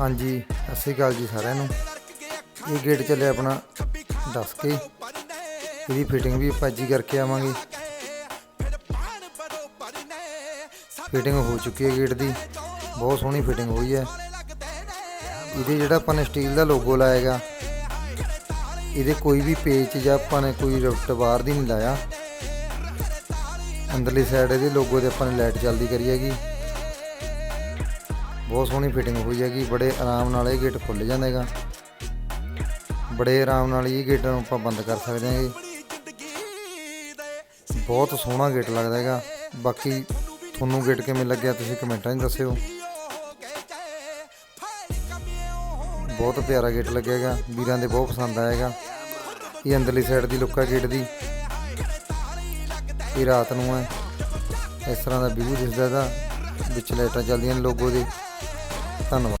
ਹਾਂਜੀ, ਸਤਿ ਸ਼੍ਰੀ ਅਕਾਲ ਜੀ ਸਾਰਿਆਂ ਨੂੰ। ਇਹ ਗੇਟ ਚੱਲੇ ਆਪਣਾ ਦੱਸ ਕੇ। ਇਹਦੀ ਫਿਟਿੰਗ ਵੀ ਆਪਾਂ ਕਰਕੇ ਆਵਾਂਗੇ। ਫਿਟਿੰਗ ਹੋ ਚੁੱਕੀ ਹੈ ਗੇਟ ਦੀ। ਬਹੁਤ ਸੋਹਣੀ ਫਿਟਿੰਗ ਹੋਈ ਹੈ। ਇਹਦੇ ਜਿਹੜਾ ਆਪਾਂ ਨੇ ਸਟੀਲ ਦਾ ਲੋਗੋ ਲਾਏਗਾ ਇਹਦੇ ਕੋਈ ਵੀ ਪੇਚ ਜਾਂ ਆਪਾਂ ਨੇ ਕੋਈ ਰਫਟ ਬਾਹਰ ਦੀ ਨਹੀਂ ਲਾਇਆ। ਅੰਦਰਲੀ ਸਾਈਡ ਇਹਦੇ ਲੋਗੋ ਤੇ ਆਪਾਂ ਨੇ ਲਾਈਟ ਚੱਲਦੀ ਕਰੀ ਹੈਗੀ। ਬਹੁਤ ਸੋਹਣੀ ਫਿਟਿੰਗ ਹੋਈ ਹੈਗੀ, ਬੜੇ ਆਰਾਮ ਨਾਲ ਇਹ ਗੇਟ ਖੁੱਲ ਜਾਂਦਾ ਹੈਗਾ ਬੜੇ ਆਰਾਮ ਨਾਲ ਇਹ ਗੇਟ ਨੂੰ ਆਪਾਂ ਬੰਦ ਕਰ ਸਕਦੇ ਹਾਂ ਜੀ। ਬਹੁਤ ਸੋਹਣਾ ਗੇਟ ਲੱਗਦਾ ਹੈਗਾ। ਬਾਕੀ ਤੁਹਾਨੂੰ ਗੇਟ ਕਿਵੇਂ ਲੱਗਿਆ ਤੁਸੀਂ ਕਮੈਂਟਾਂ 'ਚ ਦੱਸਿਓ। ਬਹੁਤ ਪਿਆਰਾ ਗੇਟ ਲੱਗੇਗਾ ਵੀਰਾਂ ਦੇ ਬਹੁਤ ਪਸੰਦ ਆਏਗਾ ਇਹ ਅੰਦਰਲੀ ਸਾਈਡ ਦੀ ਲੁੱਕ ਹੈ ਗੇਟ ਦੀ। ਇਹ ਰਾਤ ਨੂੰ ਹੈ। ਇਸ ਤਰ੍ਹਾਂ ਦਾ ਵਿਊ ਦਿਸਦਾ ਇਹਦਾ ਵਿੱਚ ਲਾਈਟਾਂ ਚੱਲਦੀਆਂ ਨੇ ਲੋਗੋ ਦੇ। ਧੰਨਵਾਦ।